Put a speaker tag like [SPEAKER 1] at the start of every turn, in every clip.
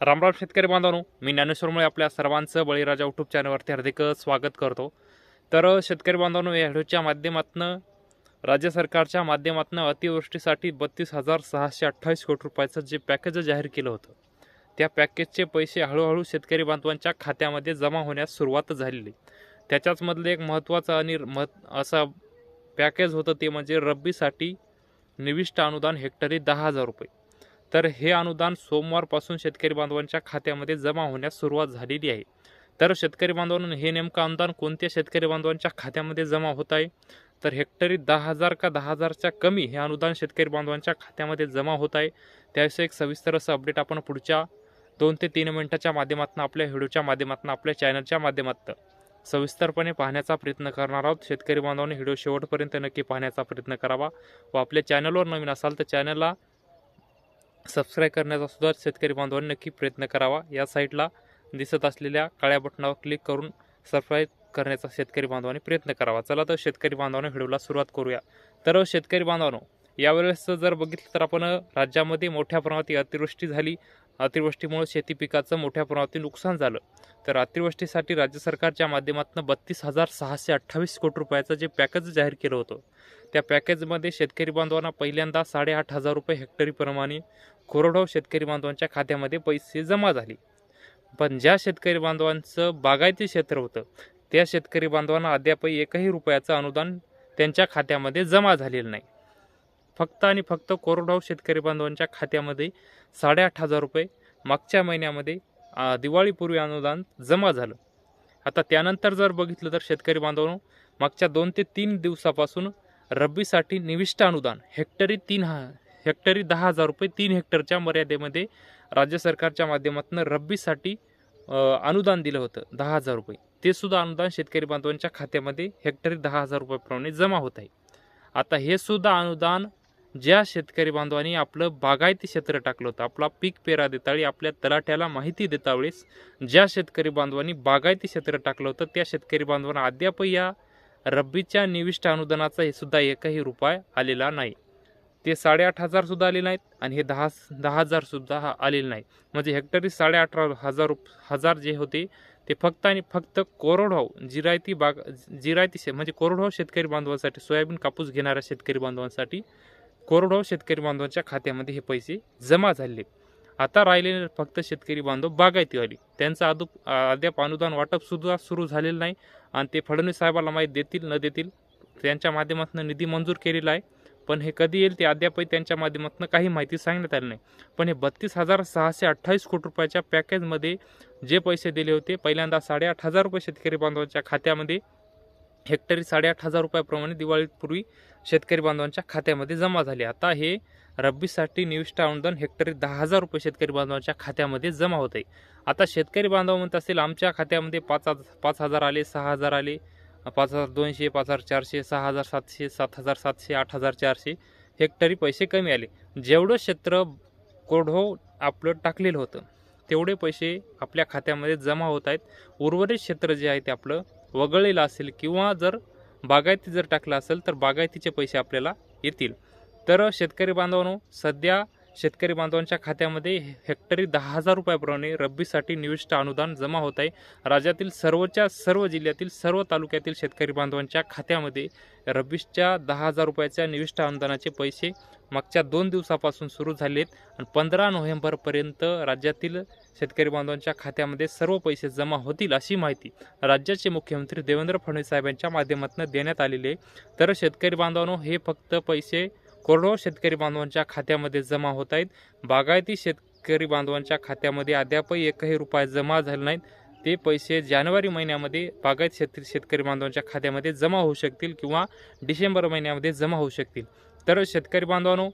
[SPEAKER 1] रामराम शेतकरी बांधवांनो मी ज्ञानेश्वरमुळे आपल्या सर्वांचं बळीराजा यूट्यूब चॅनलवरती हार्दिक स्वागत करतो. तर शेतकरी बांधवांनो या व्हिडिओच्या माध्यमातून राज्य सरकारच्या माध्यमातून अतिवृष्टीसाठी बत्तीस हजार सहाशे अठ्ठावीस कोटी रुपयाचं जे पॅकेज जाहीर केलं होतं त्या पॅकेजचे पैसे हळूहळू शेतकरी बांधवांच्या खात्यामध्ये जमा होण्यास सुरुवात झालेली. त्याच्याचमधलं एक महत्त्वाचं आणि महत् असा पॅकेज होतं ते म्हणजे रब्बीसाठी निविष्ट अनुदान हेक्टरी दहा हजार रुपये. तर हे अनुदान सोमवारपासून शेतकरी बांधवांच्या खात्यामध्ये जमा होण्यास सुरुवात झालेली आहे. तर शेतकरी बांधवांना हे नेमकं अनुदान कोणत्या शेतकरी बांधवांच्या खात्यामध्ये जमा होत आहे? तर हेक्टरी दहा हजार का दहा हजारच्या कमी हे अनुदान शेतकरी बांधवांच्या खात्यामध्ये जमा होत आहे. त्याविषयी एक सविस्तर असं अपडेट आपण पुढच्या दोन ते तीन मिनटाच्या माध्यमातून आपल्या व्हिडिओच्या माध्यमातून आपल्या चॅनलच्या माध्यमातून सविस्तरपणे पाहण्याचा प्रयत्न करणार आहोत. शेतकरी बांधवांनी व्हिडिओ शेवटपर्यंत नक्की पाहण्याचा प्रयत्न करावा. व आपल्या चॅनलवर नवीन असाल तर चॅनलला सबस्क्राईब करण्याचा सुद्धा शेतकरी बांधवांनी नक्की प्रयत्न करावा. या साईटला दिसत असलेल्या काळ्या बटणावर क्लिक करून सबस्क्राईब करण्याचा शेतकरी बांधवांनी प्रयत्न करावा. चला तर शेतकरी बांधवांनी व्हिडिओला सुरुवात करूया. तर शेतकरी बांधवांनो यावेळेस जर बघितलं तर आपण राज्यामध्ये मोठ्या प्रमाणात अतिवृष्टी झाली. अतिवृष्टीमुळे शेती पिकाचं मोठ्या प्रमाणात नुकसान झालं. तर अतिवृष्टीसाठी राज्य सरकारच्या माध्यमातून बत्तीस हजार सहाशे अठ्ठावीस कोटी रुपयाचं जे पॅकेज जाहीर केलं होतं त्या पॅकेजमध्ये शेतकरी बांधवांना पहिल्यांदा साडेआठ हजार रुपये हेक्टरीप्रमाणे कोरडवाहू शेतकरी बांधवांच्या खात्यामध्ये पैसे जमा झाले. पण ज्या शेतकरी बांधवांचं बागायती क्षेत्र होतं त्या शेतकरी बांधवांना अद्यापही एकही रुपयाचं अनुदान त्यांच्या खात्यामध्ये जमा झालेलं नाही. फक्त आणि फक्त कोरडाव शेतकरी बांधवांच्या खात्यामध्ये साडेआठ हजार रुपये मागच्या महिन्यामध्ये दिवाळीपूर्वी अनुदान जमा झालं. आता त्यानंतर जर बघितलं तर शेतकरी बांधवांनो मागच्या दोन ते तीन दिवसापासून रब्बीसाठी निविष्ट अनुदान हेक्टरी तीन हा हेक्टरी दहा हजार रुपये तीन हेक्टरच्या मर्यादेमध्ये राज्य सरकारच्या माध्यमातून रब्बीसाठी अनुदान दिलं होतं दहा हजार रुपये. ते सुद्धा अनुदान शेतकरी बांधवांच्या खात्यामध्ये हेक्टरी दहा हजार रुपयाप्रमाणे जमा होत आहे. आता हे सुद्धा अनुदान ज्या शेतकरी बांधवांनी आपलं बागायती क्षेत्र टाकलं होतं आपला पीक पेरा देताळी आपल्या तलाठ्याला माहिती देता वेळेस ज्या शेतकरी बांधवांनी बागायती क्षेत्र टाकलं होतं त्या शेतकरी बांधवांना अद्याप या रब्बीच्या निविष्ट अनुदानाचा हे सुद्धा एकही रुपये आलेला नाही. ते साडेआठ हजार सुद्धा आले नाहीत आणि हे दहा दहा हजार सुद्धा हा आलेले नाही. म्हणजे हेक्टरी साडेअठरा हजार रुप हजार जे होते ते फक्त आणि फक्त कोरडवाहू जिरायती बाग जिरायती शे म्हणजे कोरडवाहू शेतकरी बांधवांसाठी सोयाबीन कापूस घेणाऱ्या शेतकरी बांधवांसाठी कोरडवाहू शेतकरी बांधवांच्या खात्यामध्ये हे पैसे जमा झाले. आता राहिलेले फक्त शेतकरी बांधव बागायतीवाली त्यांचं अदूप अद्याप अनुदान वाटप सुद्धा सुरू झालेलं नाही आणि ते फडणवीस साहेबाला माहीत देतील न देतील त्यांच्या माध्यमातून निधी मंजूर केलेला आहे. पण हे कधी येईल ते अद्यापही त्यांच्या माध्यमातून काही माहिती सांगण्यात आली नाही. पण हे बत्तीस हजार सहाशे अठ्ठावीस कोटी रुपयाच्या पॅकेजमध्ये जे पैसे दिले होते पहिल्यांदा साडेआठ हजार रुपये शेतकरी बांधवांच्या खात्यामध्ये हेक्टरी साडेआठ हजार रुपयाप्रमाणे दिवाळीपूर्वी शेतकरी बांधवांच्या खात्यामध्ये जमा झाले. आता हे रब्बीसाठी निविष्ट अनुदान हेक्टरी दहा हजार रुपये शेतकरी बांधवांच्या खात्यामध्ये जमा होत आहे आता शेतकरी बांधव म्हणत असेल आमच्या खात्यामध्ये पाच हजार पाच हजार आले सहा हजार आले. पाच हजार दोनशे पाच हजार चारशे सहा हजार सातशे सात हजार सातशे आठ हजार चारशे हेक्टरी पैसे कमी आले. जेवढं क्षेत्र कोढो आपलं टाकलेलं होतं तेवढे पैसे आपल्या खात्यामध्ये जमा होत आहेत. उर्वरित क्षेत्र जे आहे ते आपलं वगळलेलं असेल किंवा जर बागायती जर टाकलं असेल तर बागायतीचे पैसे आपल्याला येतील. तर शेतकरी बांधवांनो सध्या शेतकरी बांधवांच्या खात्यामध्ये हेक्टरी दहा हजार रुपयाप्रमाणे रब्बीसाठी निविष्ट अनुदान जमा होत आहे. राज्यातील सर्वच्या सर्व जिल्ह्यातील सर्व तालुक्यातील शेतकरी बांधवांच्या खात्यामध्ये रब्बीच्या दहा हजार रुपयाच्या निविष्ट अनुदानाचे पैसे मागच्या दोन दिवसापासून सुरू झालेत आणि पंधरा नोव्हेंबरपर्यंत राज्यातील शेतकरी बांधवांच्या खात्यामध्ये सर्व पैसे जमा होतील अशी माहिती राज्याचे मुख्यमंत्री देवेंद्र फडणवीस साहेबांच्या माध्यमातून देण्यात आलेली आहे. तर शेतकरी बांधवांनो हे फक्त पैसे करोडो शेतकरी बांधवांच्या खात्यामध्ये जमा होत आहेत. बागायती शेतकरी बांधवांच्या खात्यामध्ये अद्यापही एकही रुपये जमा झाले नाहीत ते पैसे जानेवारी महिन्यामध्ये बागायत शेत शेतकरी बांधवांच्या खात्यामध्ये जमा होऊ शकतील किंवा डिसेंबर महिन्यामध्ये जमा होऊ शकतील. तर शेतकरी बांधवांनो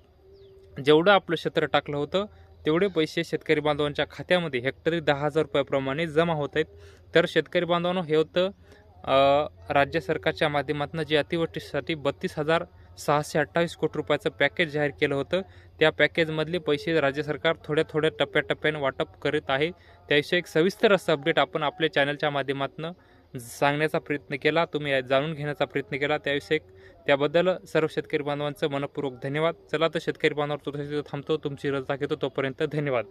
[SPEAKER 1] जेवढं आपलं क्षेत्र टाकलं होतं तेवढे पैसे शेतकरी बांधवांच्या खात्यामध्ये हेक्टरी दहा हजार रुपयाप्रमाणे जमा होत आहेत. तर शेतकरी बांधवांनो हे होतं राज्य सरकारच्या माध्यमातून जे अतिवृष्टीसाठी बत्तीस हजार सहाशे अठ्ठावीस कोटी रुपयाचं पॅकेज जाहीर केलं होतं. त्या पॅकेजमधले पैसे राज्य सरकार थोड्या थोड्या टप्प्याटप्प्याने वाटप करत आहे. त्याविषयी एक सविस्तर असं अपडेट आपण आपल्या चॅनलच्या माध्यमातून सांगण्याचा प्रयत्न केला. तुम्ही जाणून घेण्याचा प्रयत्न केला. त्याविषयी त्याबद्दल सर्व शेतकरी बांधवांचं मनपूर्वक धन्यवाद. चला तर शेतकरी बांधवांवर तो थांबतो. तुमची रजा घेतो. तोपर्यंत धन्यवाद.